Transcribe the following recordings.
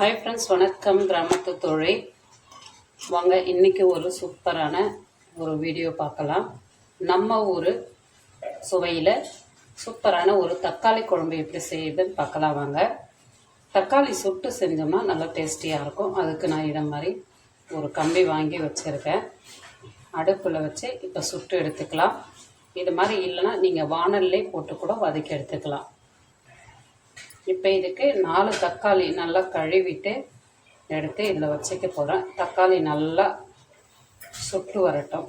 Hi friends வணக்கம் கிராமத்து தொழில் வாங்க இன்றைக்கி ஒரு சூப்பரான ஒரு வீடியோ பார்க்கலாம். நம்ம ஊர் சுவையில் சூப்பரான ஒரு தக்காளி குழம்பு எப்படி செய்யுதுன்னு பார்க்கலாம் வாங்க. தக்காளி சுட்டு செஞ்சோம்னா நல்லா டேஸ்டியாக இருக்கும். அதுக்கு நான் இதை மாதிரி ஒரு கம்பி வாங்கி வச்சுருக்கேன். அடுப்பில் வச்சு இப்போ சுட்டு எடுத்துக்கலாம். இது மாதிரி இல்லைன்னா நீங்கள் வானல்லே போட்டு கூட வதக்கி எடுத்துக்கலாம். இப்போ இதுக்கு நாலு தக்காளி நல்லா கழுவிட்டு எடுத்து இதில் வச்சுக்க போகிறேன் தக்காளி நல்லா சுட்டு வரட்டும்.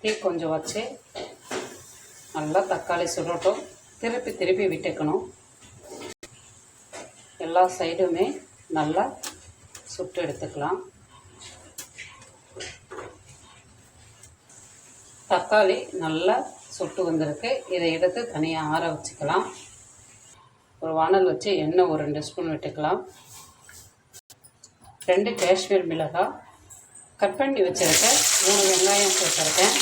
தீ கொஞ்சம் வச்சு நல்லா தக்காளி சுடட்டும். திருப்பி திருப்பி விட்டுக்கணும். எல்லா சைடுமே நல்லா சுட்டு எடுத்துக்கலாம். தக்காளி நல்லா சுட்டு வந்திருக்கு. இதை எடுத்து தனியாக ஆற வச்சுக்கலாம். ஒரு வானல் வச்சு எண்ணெய் ஒரு ரெண்டு ஸ்பூன் விட்டுக்கலாம். ரெண்டு காஷ்மீர் மிளகாய். கட் பண்ணி வச்சுருக்கேன் மூணு வெங்காயம் சேர்த்துருக்கேன்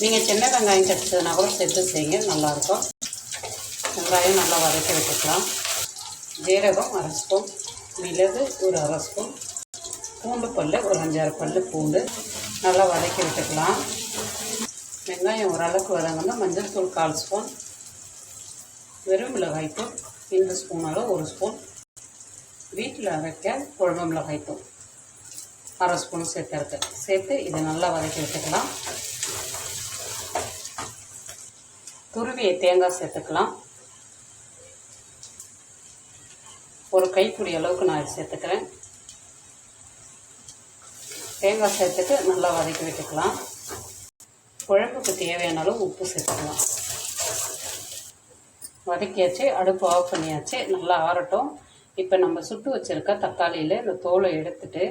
நீங்கள் சின்ன வெங்காயம் கிடைச்சதுனா கூட சேர்த்து செய்யுங்க. நல்லாயிருக்கும். வெங்காயம் நல்லா வதக்கி விட்டுக்கலாம். ஜீரகம் அரை ஸ்பூன். மிளகு ஒரு அரை ஸ்பூன். பூண்டு பல் ஒரு அஞ்சாறு பல் பூண்டு. நல்லா வதக்கி விட்டுக்கலாம். வெங்காயம் ஓரளவுக்கு வதங்கன்னா மஞ்சள் தூள் கால் ஸ்பூன் வெறும் மிளகாய்த்தூள் இந்த ஸ்பூன் அளவு ஒரு ஸ்பூன் வீட்டில் அரைக்க குழம்பு மிளகாய்த்தூள் அரை ஸ்பூன் சேர்த்துருக்கு சேர்த்து இதை நல்லா வதக்கி விட்டுக்கலாம் துருவிய தேங்காய் சேர்த்துக்கலாம். ஒரு கைப்பிடி அளவுக்கு நான் சேர்த்துக்கிறேன். தேங்காய் சேர்த்துட்டு நல்லா வதக்கி விட்டுக்கலாம். குழம்புக்கு தேவையான அளவு உப்பு சேர்த்துக்கலாம். வதக்கியாச்சு அடுப்பு ஆஃப் பண்ணியாச்சு நல்லா ஆறட்டும். இப்போ நம்ம சுட்டு வச்சுருக்க தக்காளியில் இந்த தோலை எடுத்துட்டு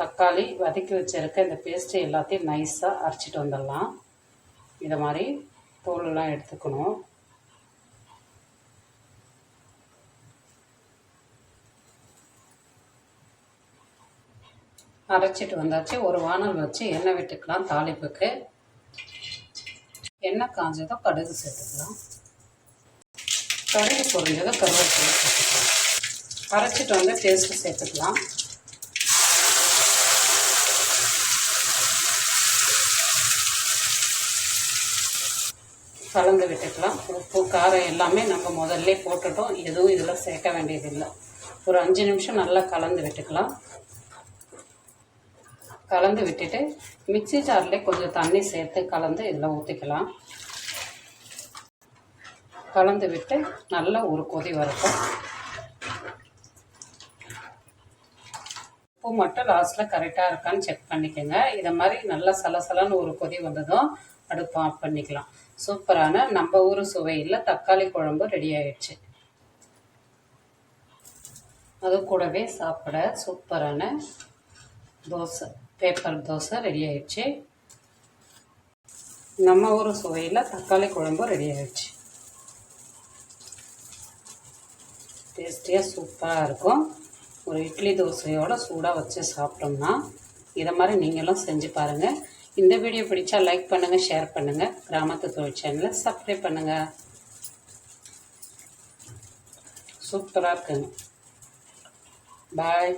தக்காளி வதக்கி வச்சுருக்க இந்த பேஸ்ட்டு எல்லாத்தையும் நைஸாக அரைச்சிட்டு வந்துடலாம். இதை மாதிரி தோலெல்லாம் எடுத்துக்கணும். அரைச்சிட்டு வந்தாச்சு. ஒரு வானல் வச்சு எண்ணெய் விட்டுக்கலாம் தாளிப்புக்கு. எண்ணெய் காஞ்சதும் கடுகு சேர்த்துக்கலாம். கடுகு பொரிஞ்சதும் கருவேப்பிலை சேர்த்துக்கலாம். அரைச்சிட்டு வந்து பேஸ்ட்டு சேர்த்துக்கலாம். கலந்து விட்டுக்கலாம். உப்பு காரம் எல்லாமே நம்ம முதல்ல போட்டுட்டோம். எதுவும் இதில் சேர்க்க வேண்டியதில்லை. ஒரு அஞ்சு நிமிஷம் நல்லா கலந்து விட்டுக்கலாம். கலந்து விட்டுட்டு மிக்சி ஜாரில் கொஞ்சம் தண்ணி சேர்த்து கலந்து இதில் ஊற்றிக்கலாம் கலந்து விட்டு நல்லா ஒரு கொதி வரட்டும். உப்பு மட்டும் லாஸ்ட்டில் கரெக்டாக இருக்கான்னு செக் பண்ணிக்கோங்க. இதை மாதிரி நல்லா சலசலன்னு ஒரு கொதி வந்ததும் அடுப்பு ஆஃப் பண்ணிக்கலாம். சூப்பரான நம்ம ஊர் சுவையில் தக்காளி குழம்பு ரெடி ஆயிடுச்சு. அது கூடவே சாப்பிட சூப்பரான தோசை. பேப்பர் தோசை ரெடி ஆயிடுச்சு. நம்ம ஊர் சுவையில் தக்காளி குழம்பு ரெடி ஆயிடுச்சு. டேஸ்டியாக சூப்பராக இருக்கும். ஒரு இட்லி தோசையோட சூடாக வச்சு சாப்பிட்டோம்னா இதை மாதிரி நீங்களும் செஞ்சு பாருங்கள் இந்த வீடியோ பிடிச்சா லைக் பண்ணுங்கள் ஷேர் பண்ணுங்கள் கிராமத்து தொழில் சேனலை சப்ஸ்கிரைப் பண்ணுங்கள் சூப்பராக இருக்குங்க. பாய்